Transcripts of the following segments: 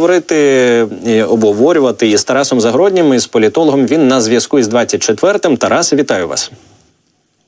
поговорити і обговорювати із Тарасом Загороднім, із політологом. Він на зв'язку із 24-м. Тарас, вітаю вас.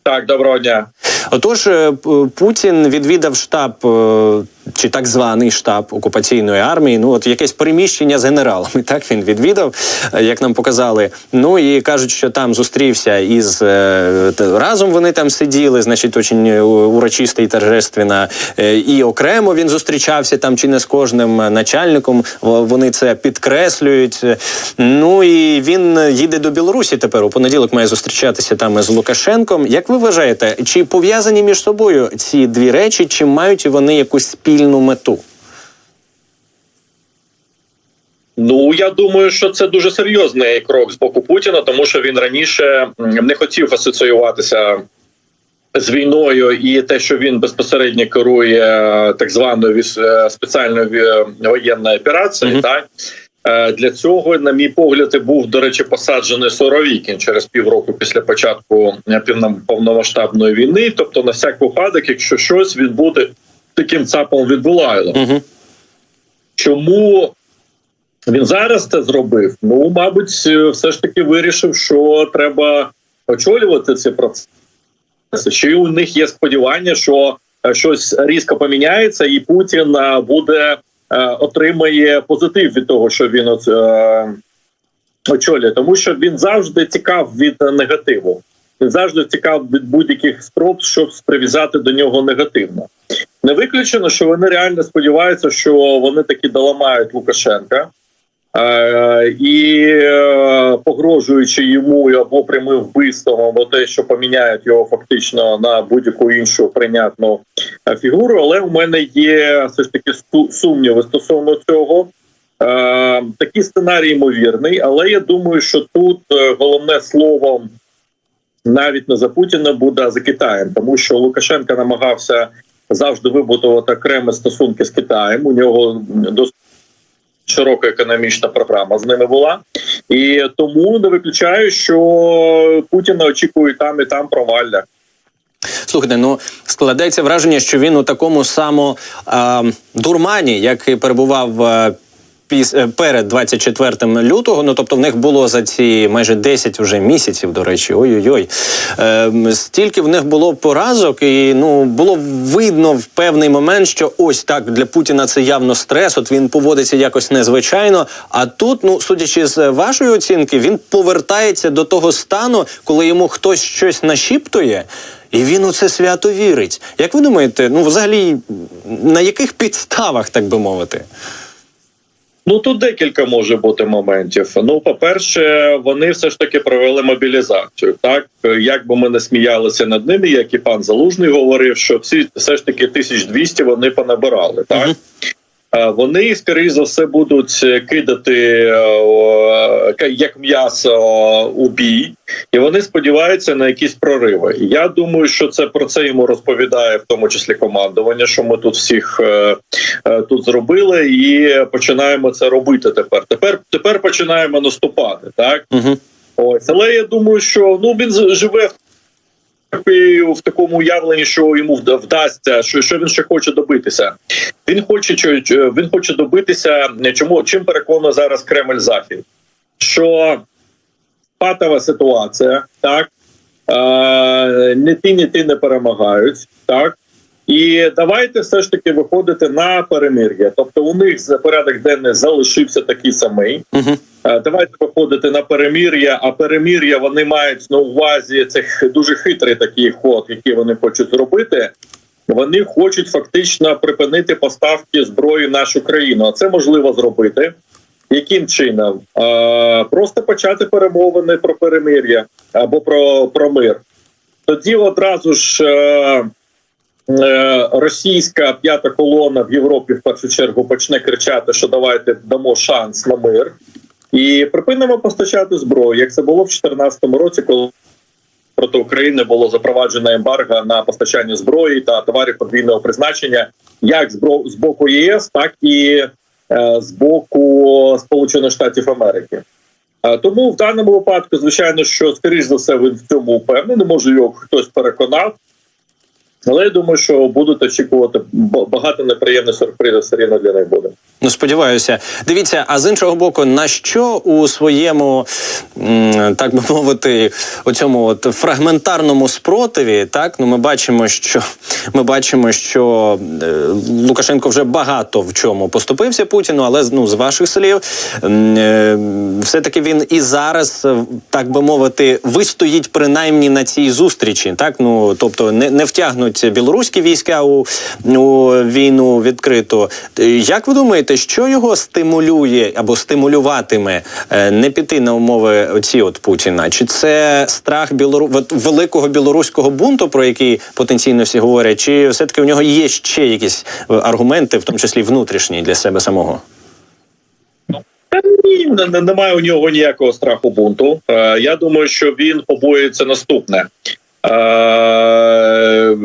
Так, доброго дня. Отож, е, Путін відвідав штаб е, чи так званий штаб окупаційної армії. Ну от якесь приміщення з генералами. Так він відвідав, е, як нам показали. Ну і кажуть, що там зустрівся із е, разом. Вони там сиділи, значить, очень урочисто і торжественно. Е, І окремо він зустрічався там чи не з кожним е, начальником. Вони це підкреслюють. Е, Ну і він їде до Білорусі тепер. У понеділок має зустрічатися там з Лукашенком. Як ви вважаєте, чи пов'язані між собою ці дві речі, чи мають вони якусь спільну мету? Ну я думаю, що це дуже серйозний крок з боку Путіна, тому що він раніше не хотів асоціюватися з війною, і те, що він безпосередньо керує е, так званою е, спеціальною воєнною операцією. Мгм. Так Е, для цього, на мій погляд, був до речі посаджений Соровікін через півроку після початку повномасштабної війни. Тобто, на всяк випадок, якщо щось відбуде таким цапом відбулайло. Угу. Чому він зараз це зробив? Ну, мабуть, е, все ж таки вирішив, що треба очолювати ці процеси. Чи у них є сподівання, що е, щось різко поміняється, і Путін е, буде отримає позитив від того, що він очолює, тому що він завжди тікав від негативу. Він завжди тікав від будь-яких спроб, щоб прив'язати до нього негативно. Не виключено, що вони реально сподіваються, що вони таки доламають Лукашенка. Е, і е, погрожуючи йому або прямим вбивством, або те, що поміняють його фактично на будь-яку іншу прийнятну е, фігуру. Але у мене є все ж таки сумніви стосовно цього. Такий сценарій ймовірний, але я думаю, що тут головне слово навіть не за Путіна буде, а за Китаєм, тому що Лукашенко намагався завжди вибудувати окремі стосунки з Китаєм. У нього досить широка економічна програма з ними була, і тому не виключаю, що Путіна очікує там і там провалля. Слухайте, ну складається враження, що він у такому само е, дурмані, як і перебував. Піс- е, Перед 24 лютого, ну тобто в них було за ці майже 10 вже місяців, до речі, ой-ой-ой. Е, стільки в них було поразок, і ну було видно в певний момент, що ось так для Путіна це явно стрес. От він поводиться якось незвичайно. А тут, ну судячи з вашої оцінки, він повертається до того стану, коли йому хтось щось нашіптує. І він у це свято вірить. Як ви думаєте, ну взагалі на яких підставах, так би мовити? Ну тут декілька може бути моментів. Ну, по-перше, вони все ж таки провели мобілізацію. Так як би ми не сміялися над ними, як і пан Залужний говорив, що всі все ж таки 1200 вони понабирали. Так Мгм. Е, вони скоріш за все будуть кидати е, як м'ясо у бій, і вони сподіваються на якісь прориви. Я думаю, що це про це йому розповідає, в тому числі командування, що ми тут всіх е, е, тут зробили, і починаємо це робити тепер. Тепер тепер починаємо наступати. Так Угу. ось, але я думаю, що ну він живе в. В такому уявленні, що йому вда- вдасться, що, що він ще хоче добитися. Він хоче він хоче добитися. Чому чим переконує зараз Кремль Захід? Що патова ситуація, так е, не ті, ні ті не перемагають, так і давайте все ж таки виходити на перемир'я. Тобто, у них порядок денний залишився такий самий. Угу. Е, Давайте виходити на перемір'я. А перемір'я вони мають на увазі це дуже хитрий такий ход, який вони хочуть зробити. Вони хочуть фактично припинити поставки зброї в нашу країну. А це можливо зробити. Яким чином? Е, просто почати перемовини про перемир'я або про, про мир. Тоді одразу ж е, російська п'ята колона в Європі в першу чергу почне кричати, що давайте дамо шанс на мир. І припинимо постачати зброю, як це було в 2014 році, коли проти України було запроваджено ембарго на постачання зброї та товарів подвійного призначення, як з боку ЄС, так і е, з боку Сполучених Штатів Америки. Е, Тому в даному випадку, звичайно, що скоріш за все він в цьому впевнений, може його хтось переконав. Але я думаю, що будуть очікувати багато неприємних сюрпризів все рівно для них буде. Ну, сподіваюся. Дивіться, а з іншого боку, на що у своєму, так би мовити, у цьому от фрагментарному спротиві, так ну ми бачимо, що ми бачимо, що е, Лукашенко вже багато в чому поступився Путіну, але ну, з ваших слів, е, все-таки він і зараз, е, так би мовити, вистоїть принаймні на цій зустрічі. Так, ну тобто не, не втягнуть білоруські війська у, у війну відкриту. Е, Як ви думаєте, що його стимулює або стимулюватиме е, не піти на умови оці от Путіна? Чи це страх білору... великого білоруського бунту, про який потенційно всі говорять, чи все-таки у нього є ще якісь е, аргументи, в тому числі внутрішні для себе самого? Ні, не- не- немає у нього ніякого страху бунту. Я думаю, що він побоюється наступне. Е, е,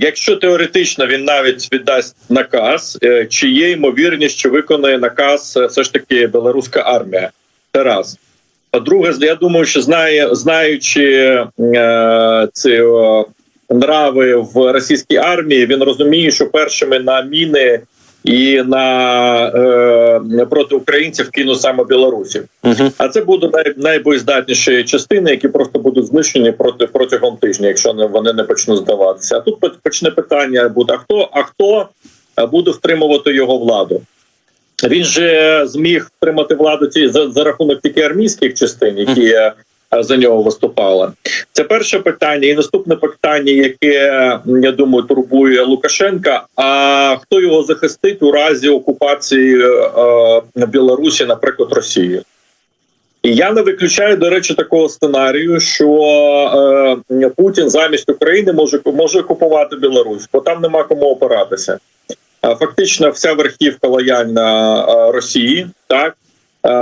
якщо теоретично він навіть віддасть наказ, е, чи є ймовірність, що виконає наказ все ж таки білоруська армія? Це раз. По-друге, я думаю, що знає, знаючи ці нрави в російській армії, він розуміє, що першими на міни і на е, проти українців кинуть саме білорусів. Угу. А це будуть най, найбоєздатніші частини, які просто будуть знищені проти протягом тижня, якщо не вони не почнуть здаватися. А тут поч- почне питання: буде а хто, а хто е, буде втримувати його владу? Він же зміг втримати владу ці за, за рахунок тільки армійських частин, які за нього виступали. Це перше питання, і наступне питання, яке я думаю турбує Лукашенка. А хто його захистить у разі окупації е, е, Білорусі, наприклад, Росії? Я не виключаю, до речі, такого сценарію, що е, Путін замість України може може купувати Білорусь, бо там нема кому опиратися. Е, Фактично, вся верхівка лояльна е, Росії, так Е,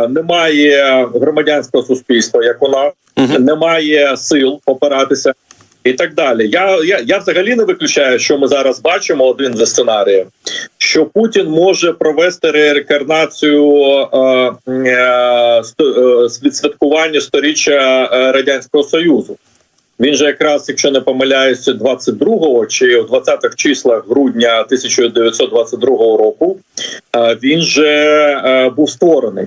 немає громадянського суспільства, як у нас, немає сил опиратися. І так далі. Я, я, я взагалі не виключаю, що ми зараз бачимо один зі сценаріїв, що Путін може провести реінкарнацію е, е, е, відсвяткування сторіччя е, радянського союзу. Він же якраз, якщо не помиляюся, 22-го чи в 20-х числах грудня 1922 року е, він же е, був створений.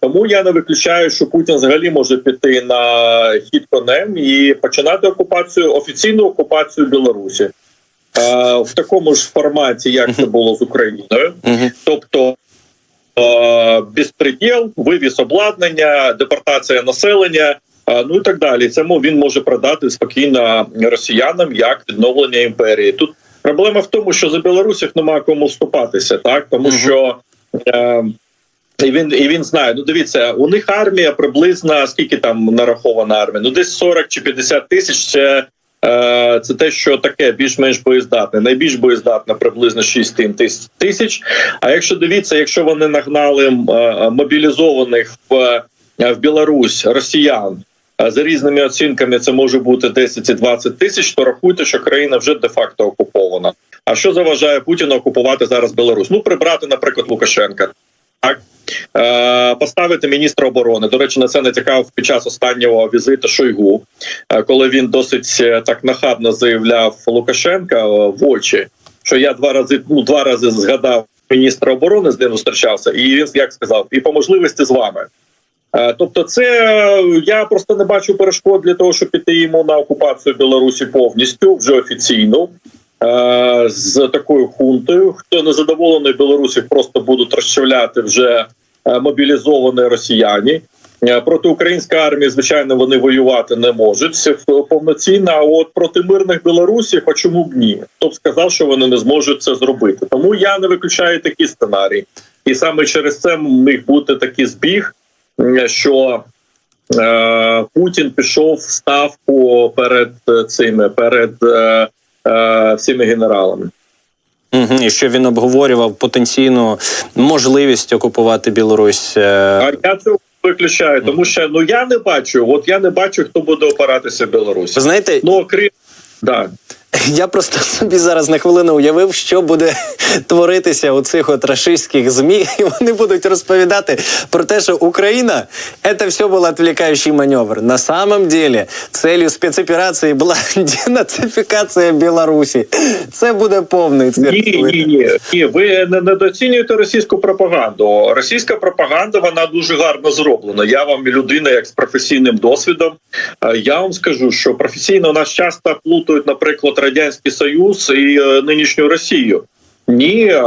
Тому я не виключаю, що Путін взагалі може піти на хід конем і починати окупацію офіційну окупацію Білорусі е, в такому ж форматі, як це було з Україною, тобто е, безпреділ, вивіз обладнання, депортація населення. е, Ну і так далі. Мо- він може продати спокійно росіянам як відновлення імперії. Тут проблема в тому, що за білорусів немає кому вступатися, так тому що е, і він і він знає. Ну дивіться, у них армія приблизно скільки там нарахована армія? Ну десь 40 чи 50 тисяч. Це, е, це те, що таке більш-менш боєздатне. Найбільш боєздатне приблизно 6 тис- тисяч. А якщо дивіться, якщо вони нагнали е, мобілізованих в, в Білорусь росіян. е, За різними оцінками це може бути 10 і 20 тисяч. То рахуйте, що країна вже де-факто окупована. А що заважає Путіну окупувати зараз Білорусь? Ну прибрати, наприклад, Лукашенка. Так Е, поставити міністра оборони. До речі, на це натякав під час останнього візиту Шойгу, е, коли він досить е, так нахабно заявляв Лукашенка в очі, що я два рази ну два рази згадав міністра оборони, з ним зустрічався, і він як сказав, і по можливості з вами. Тобто, це я просто не бачу перешкод для того, щоб піти йому на окупацію Білорусі повністю вже офіційно. Е, З такою хунтою, хто не задоволений Білорусі, просто будуть розчавляти вже е, мобілізовані росіяни. Е, Проти української армії, звичайно, вони воювати не можуть повноцінно. А от проти мирних білорусів, а чому б ні? Хто б сказав, що вони не зможуть це зробити? Тому я не виключаю такі сценарії, і саме через це міг бути такий збіг, що е, Путін пішов в ставку перед цими перед е, всіми генералами. Угу. І що він обговорював потенційну можливість окупувати Білорусь. е, А я це виключаю, тому що ну я не бачу. От я не бачу, хто буде опиратися Білорусі. Ви знаєте, Ну окрім да. Я просто собі зараз на хвилину уявив, що буде творитися у цих от рашистських ЗМІ, і вони будуть розповідати про те, що Україна це все був відвлекаючий маневр. На самом деле целью спецоперації була денацифікація Білорусі. Це буде повний цирк. Ні, ні, ні, ні. Ви не недооцінюєте російську пропаганду. Російська пропаганда вона дуже гарно зроблена. Я вам людина, як з професійним досвідом. е, Я вам скажу, що професійно нас часто плутають, наприклад, радянський союз і е, нинішню Росію. Ні, е,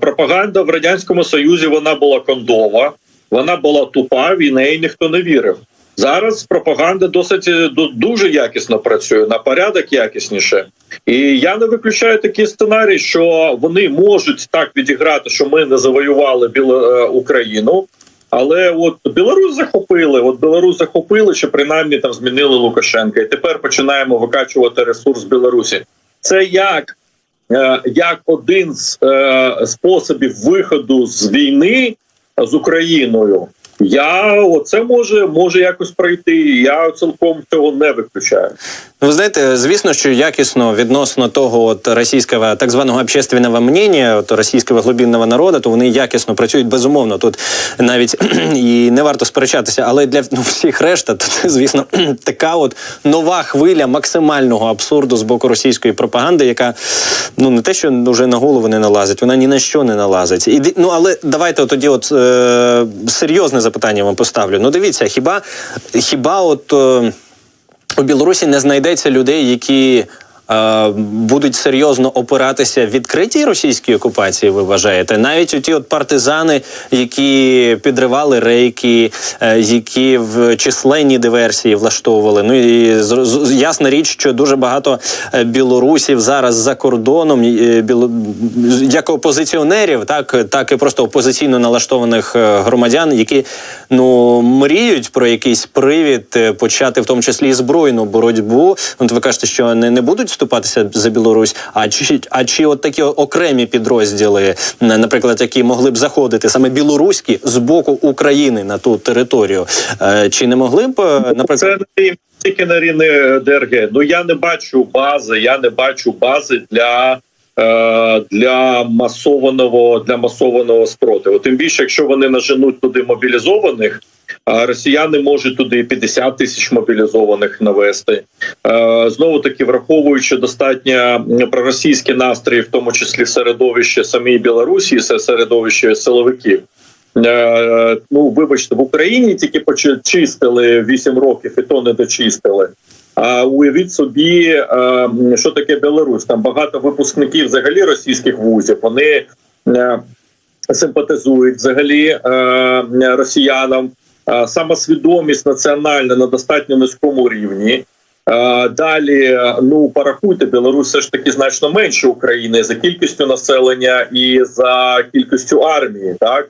пропаганда в радянському союзі вона була кондова, вона була тупа, в неї ніхто не вірив. Зараз пропаганда досить е, дуже якісно працює на порядок якісніше. І я не виключаю такий сценарій, що вони можуть так відіграти, що ми не завоювали Біло- Україну. Але от Білорусь захопили, от Білорусь захопили, що принаймні там змінили Лукашенка, і тепер починаємо викачувати ресурс Білорусі. Це як, е, як один з е, способів виходу з війни з Україною. Я оце може може якось пройти. Я цілком цього не виключаю. Ну, ви знаєте, звісно, що якісно відносно того от російського так званого общественного мнення, от російського глибинного народу, то вони якісно працюють безумовно. Тут навіть і не варто сперечатися, але для ну, всіх решта, то це, звісно, така от нова хвиля максимального абсурду з боку російської пропаганди, яка ну не те, що вже на голову не налазить, вона ні на що не налазить. І ну але давайте от тоді, от е, серйозне запитання вам поставлю. Ну, дивіться, хіба хіба от. Е, у Білорусі не знайдеться людей, які будуть серйозно опиратися відкритій російській окупації. Ви вважаєте? Навіть у ті от партизани, які підривали рейки, е, які в численні диверсії влаштовували. Ну і ясна річ, що дуже багато е, білорусів зараз за кордоном, е, як опозиціонерів, так так і просто опозиційно налаштованих е, громадян, які ну мріють про якийсь привід е, почати в тому числі і збройну боротьбу. От ви кажете, що не, не будуть вступатися за Білорусь. А чи а чи от такі окремі підрозділи, наприклад, які могли б заходити саме білоруські з боку України на ту територію, е, чи не могли б е, наприклад? Це тільки на рівні ДРГ. Ну я не бачу бази. Я не бачу бази для. е, Для масованого для масованого спротиву, тим більше, якщо вони наженуть туди мобілізованих, росіяни можуть туди 50 тисяч мобілізованих навести. Е, Знову таки, враховуючи достатньо проросійські настрої, в тому числі середовище самій Білорусі, се- середовище силовиків. Е, ну вибачте, в Україні тільки почистили 8 років, і то не дочистили. А уявіть собі, е, що таке Білорусь. Там багато випускників взагалі російських вузів. Вони е, симпатизують взагалі е, росіянам. Самосвідомість національна на достатньо низькому рівні. Далі, ну порахуйте, Білорусь все ж таки значно менше України за кількістю населення і за кількістю армії, так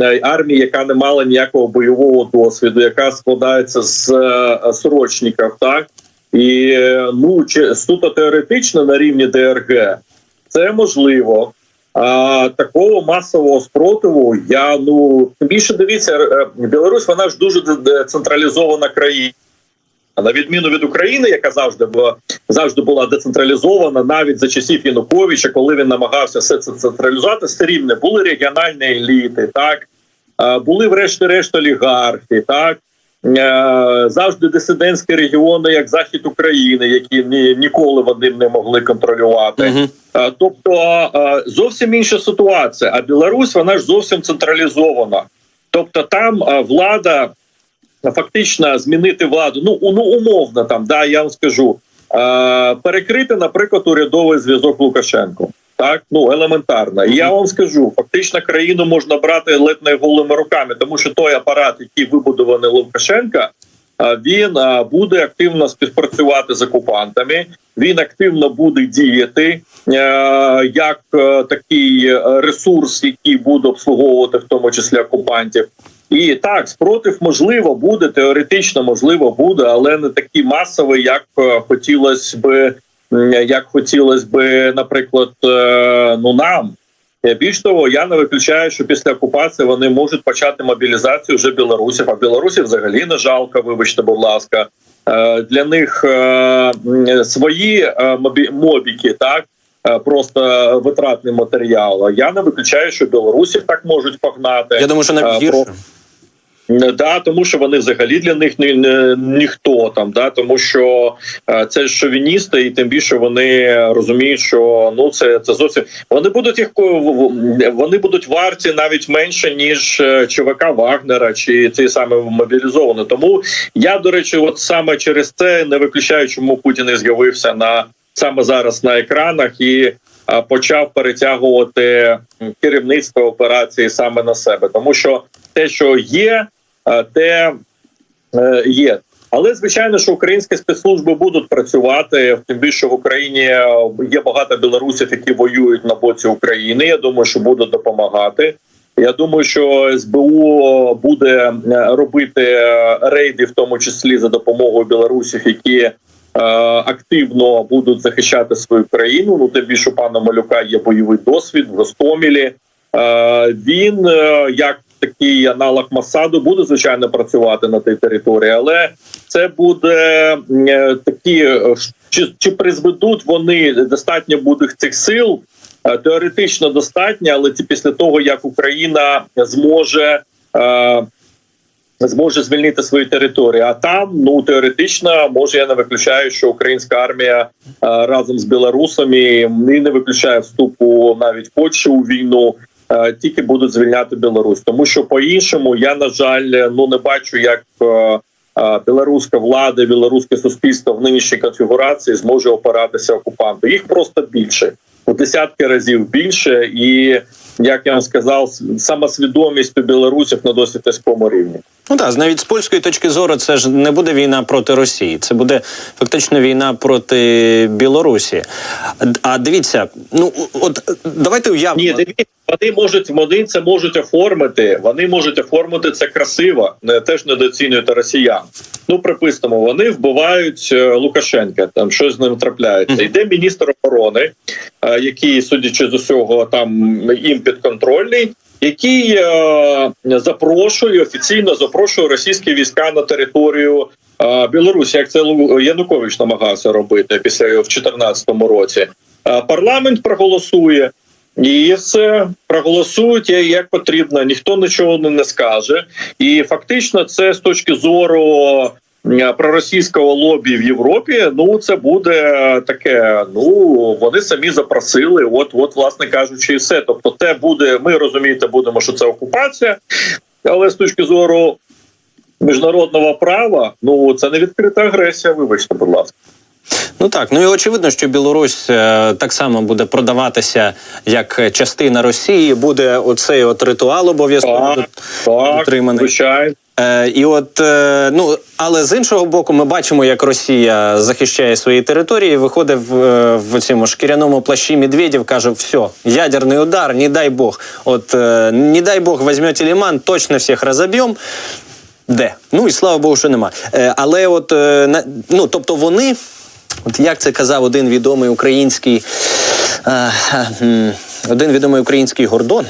Е, армії, яка не мала ніякого бойового досвіду, яка складається з е, срочників, так і е, ну чи суто теоретично на рівні ДРГ це можливо. А такого масового спротиву я ну більше дивіться, е, Білорусь вона ж дуже децентралізована країна. На відміну від України, яка завжди була завжди була децентралізована, навіть за часів Януковича, коли він намагався все це централізувати, все рівно були регіональні еліти, так були врешті-решт олігархи, так завжди дисидентські регіони, як захід України, які ні, ніколи вони не могли контролювати. Е, Тобто е, зовсім інша ситуація. А Білорусь вона ж зовсім централізована. Тобто, там е, влада фактично змінити владу. Ну ну умовно там, да, я вам скажу, е, перекрити, наприклад, урядовий зв'язок Лукашенко. Так, ну елементарно. І я вам скажу, фактично країну можна брати ледь не голими руками, тому що той апарат, який вибудований Лукашенка, а, він буде активно співпрацювати з окупантами. Він активно буде діяти е, як е, такий е, ресурс, який буде обслуговувати в тому числі окупантів. І так, спротив можливо буде теоретично, можливо, буде, але не такий масовий, як е, хотілося би, як хотілося би, наприклад, е, ну нам. Е, Більш того, я не виключаю, що після окупації вони можуть почати мобілізацію вже білорусів. А білорусів взагалі не жалко. Вибачте, будь ласка. е, для них е, свої е, мобіки, так. е, Просто витратний матеріал. Я не виключаю, що білорусів так можуть погнати. Я думаю, що навіть Е, гірше. Не, Да, тому що вони взагалі для них ні, ні, ніхто там, да, тому що е, це шовіністи, і тим більше вони розуміють, що ну це, це зовсім вони будуть їх вони будуть варті навіть менше ніж е, ЧВК Вагнера чи цей саме мобілізований. Тому я до речі, от саме через це не виключаю, чому Путін і з'явився на саме зараз на екранах і е, почав перетягувати керівництво операції саме на себе, тому що те, що є, е, те е, є. Але звичайно, що українські спецслужби будуть працювати. Тим більше в Україні е, є багато білорусів, які воюють на боці України. Я думаю, що будуть допомагати. Я думаю, що СБУ буде е, робити е, рейди, в тому числі за допомогою білорусів, які е, активно будуть захищати свою країну. Ну тим більше пана Малюка є бойовий досвід в Гостомелі. Е, Він е, як такий аналог Масаду буде звичайно працювати на тій території, але це буде е, такі е, чи, чи призведуть вони достатньо буде цих сил. Е, Теоретично достатньо, але це після того як Україна зможе. Зможе звільнити свої території, а там ну теоретично може я не виключаю, що українська армія разом з білорусами не виключає вступу навіть Польщі у війну, тільки будуть звільняти Білорусь, тому що по іншому я на жаль ну не бачу, як е, е, білоруська влада, білоруське суспільство в нинішній конфігурації зможе опиратися окупанту. Їх просто більше у десятки разів більше, і як я вам сказав, самосвідомість у білорусів на досить низькому рівні. Ну так, навіть з польської точки зору, це ж не буде війна проти Росії, це буде фактично війна проти Білорусі. А дивіться, ну от давайте уявимо. Ні, дивіться, вони можуть вони це можуть оформити. Вони можуть оформити це красиво. Не теж недооцінюєте росіян. Ну припустимо, вони вбивають е, Лукашенка. Там щось з ним трапляється. Мгм. Йде міністр оборони, е, який, судячи з усього, там їм підконтрольний. Який е, запрошує офіційно запрошує російські війська на територію е, Білорусі, як це Янукович намагався робити після в 2014 році. Е, парламент проголосує. І все проголосують як- потрібно, ніхто нічого не скаже. І фактично, це з точки зору проросійського лобі в Європі. Ну це буде таке. Ну вони самі запросили. От, от, власне кажучи, і все. Тобто, те буде. Ми розумієте, будемо, що це окупація, але з точки зору міжнародного права, ну це не відкрита агресія. Вибачте, будь ласка. Ну так, ну і очевидно, що Білорусь е, так само буде продаватися як частина Росії. Буде оцей от ритуал обов'язково звичайно. Е, і от е, ну але з іншого боку, ми бачимо, як Росія захищає свої території. Виходить в, е, в цьому шкіряному плащі Медведєв, каже: все, ядерний удар, не дай Бог. От е, не дай Бог, візьмете Ліман, точно всіх розоб'ємо. Де? Ну і слава Богу, що нема. Е, але от е, ну, тобто вони. От як це казав один відомий український е, один відомий український гордон.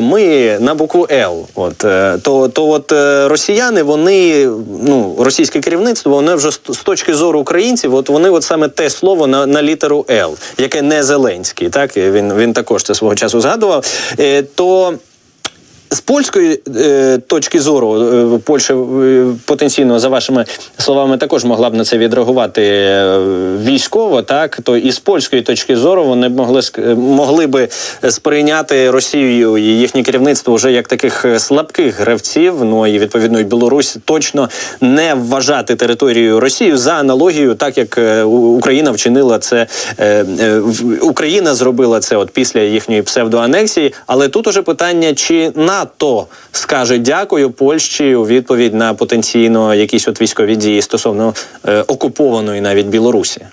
Ми на букву Л. От е, то, то от е, росіяни, вони ну російське керівництво, вони вже з точки зору українців, от вони от саме те слово на, на літеру Л, яке не Зеленський, так він, він також це свого часу згадував. Е, то з польської е, точки зору, е, Польща е, потенційно, за вашими словами, також могла б на це відреагувати е, військово, так то і з польської точки зору вони могли е, могли би сприйняти Росію і їхнє керівництво вже як таких е, слабких гравців. Ну і відповідно і Білорусь точно не вважати територією Росії за аналогією, так як е, Україна вчинила це е, е, Україна зробила це от після їхньої псевдоанексії. Але тут уже питання, чи НАТО скаже дякую Польщі у відповідь на потенційно якісь от військові дії стосовно е, окупованої навіть Білорусі.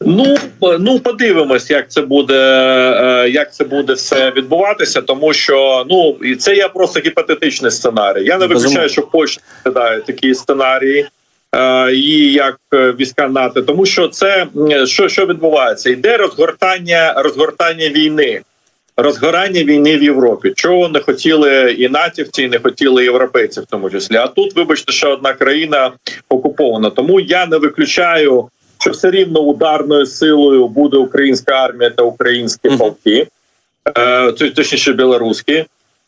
Ну ну подивимось, як це буде, е, як це буде все відбуватися, тому що ну і це є просто гіпотетичний сценарій. Я не виключаю, що Польща розглядає такі сценарії. е, І як е, війська НАТО, тому що це що, що відбувається? Йде розгортання розгортання війни. Розгорання війни в Європі. Чого не хотіли і натівці, і не хотіли європейці, в тому числі. А тут, вибачте, ще одна країна окупована. Тому я не виключаю, що все рівно ударною силою буде українська армія та українські полки, е, то- точніше білоруські.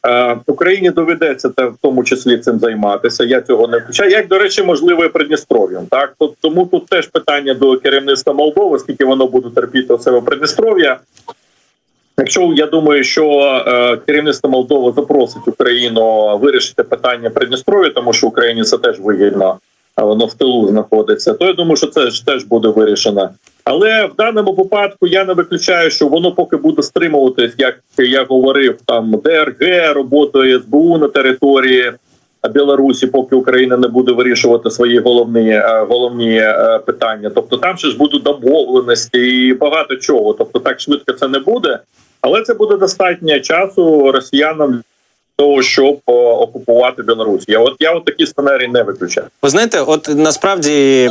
Е, Україні доведеться та в тому числі цим займатися. Я цього не включаю. Як до речі, можливо, і Придністров'ям. Так тому тут теж питання до керівництва Молдови, скільки воно буде терпіти у себе Придністров'я. Якщо я думаю, що е, керівництво Молдови запросить Україну вирішити питання Придністров'я, тому що Україні це теж вигідно, а воно в тилу знаходиться, то я думаю, що це ж теж буде вирішено. Але в даному випадку я не виключаю, що воно поки буде стримуватись, як я говорив, там ДРГ, роботою СБУ на території Білорусі, поки Україна не буде вирішувати свої головні е, головні е, питання. Тобто там ще ж будуть домовленості і багато чого. Тобто так швидко це не буде, але це буде достатньо часу росіянам того, щоб е, окупувати Білорусь. Я от я от такі сценарії не виключаю. Ви знаєте, от насправді.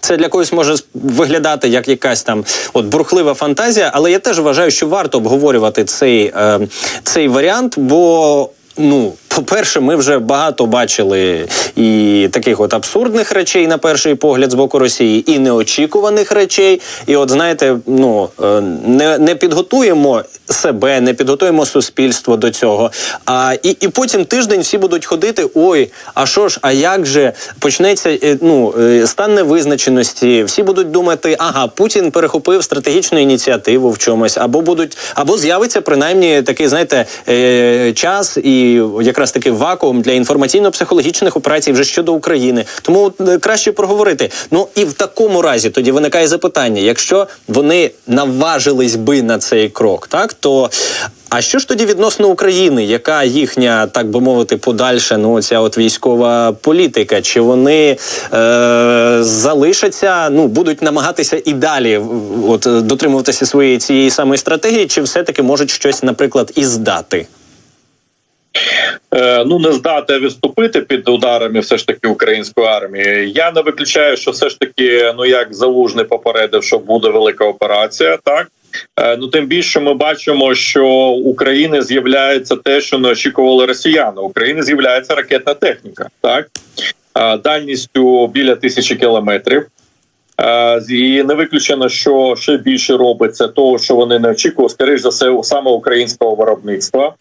Це для когось може виглядати як якась там от бурхлива фантазія, але я теж вважаю, що варто обговорювати цей, е, цей варіант, бо. Ну, по-перше, ми вже багато бачили і таких от абсурдних речей на перший погляд з боку Росії, і неочікуваних речей. І от знаєте, ну е, не, не підготуємо себе, не підготуємо суспільство до цього. А і, і потім тиждень всі будуть ходити. Ой, а що ж, а як же почнеться е, ну е, стан невизначеності? Всі будуть думати, ага, Путін перехопив стратегічну ініціативу в чомусь, або будуть, або з'явиться принаймні такий, знаєте, е, час і якраз таки вакуум для інформаційно-психологічних операцій вже щодо України. Тому краще проговорити. Ну і в такому разі тоді виникає запитання: якщо вони наважились би на цей крок, так то. А що ж тоді відносно України, яка їхня, так би мовити, подальша ну ця от військова політика? Чи вони е, залишаться, ну будуть намагатися і далі от дотримуватися своєї цієї самої стратегії, чи все-таки можуть щось, наприклад, і здати? Е, ну не здати відступити під ударами, все ж таки української армії. Я не виключаю, що все ж таки, ну як залужний попередив, що буде велика операція, так. Е, Ну, тим більше ми бачимо, що України з'являється те, що не очікували росіяни. України з'являється ракетна техніка, так Е, дальністю біля тисячі кілометрів. Е, І не виключено, що ще більше робиться того, що вони не очікували, скоріш за все, саме українського виробництва.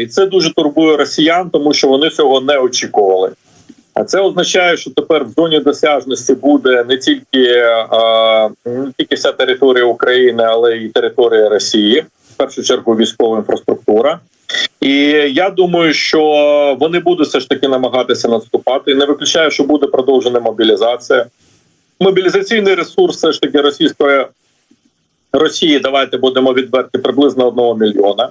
І це дуже турбує росіян, тому що вони цього не очікували. А це означає, що тепер в зоні досяжності буде не тільки не тільки вся територія України, але й територія Росії, в першу чергу військова інфраструктура. І я думаю, що вони будуть все ж таки намагатися наступати. Не виключаю, що буде продовжена мобілізація. Мобілізаційний ресурс все ж таки російської Росії. Давайте будемо відверті приблизно одного мільйона.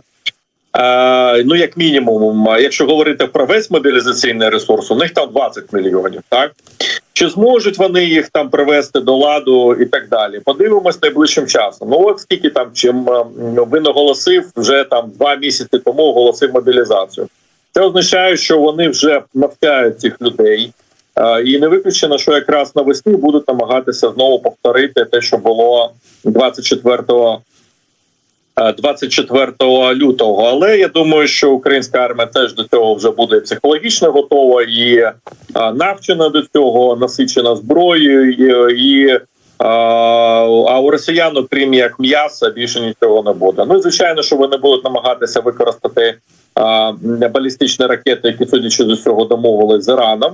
Е, ну, як мінімум, якщо говорити про весь мобілізаційний ресурс, у них там 20 мільйонів. Так чи зможуть вони їх там привести до ладу і так далі? Подивимось найближчим часом. Ну от скільки там чим е, він оголосив вже там два місяці тому оголосив мобілізацію. Це означає, що вони вже навчають цих людей. Е, І не виключено, що якраз навесні будуть намагатися знову повторити те, що було 24 е, 24 лютого. Але я думаю, що українська армія теж до цього вже буде психологічно готова і е, навчена до цього, насичена зброєю і. і а, у росіян, окрім як м'яса, більше нічого не буде. Ну і звичайно, що вони будуть намагатися використати а, балістичні ракети, які судячи з усього домовились з Іраном.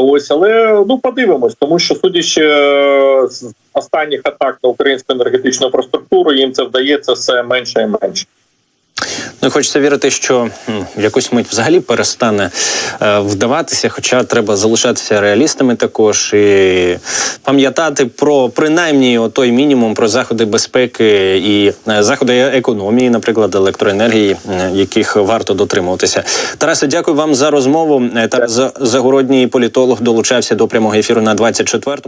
Ось, але ну подивимось, тому що судячи е, з останніх атак на українську енергетичну інфраструктуру, їм це вдається все менше і менше. Ну, хочеться вірити, що в якусь мить взагалі перестане е, вдаватися, хоча треба залишатися реалістами також і пам'ятати про принаймні той мінімум про заходи безпеки і е, заходи економії, наприклад, електроенергії, е, яких варто дотримуватися. Тарасе, дякую вам за розмову. Е, Тарас За- Загородній політолог долучався до прямого ефіру на 24-му.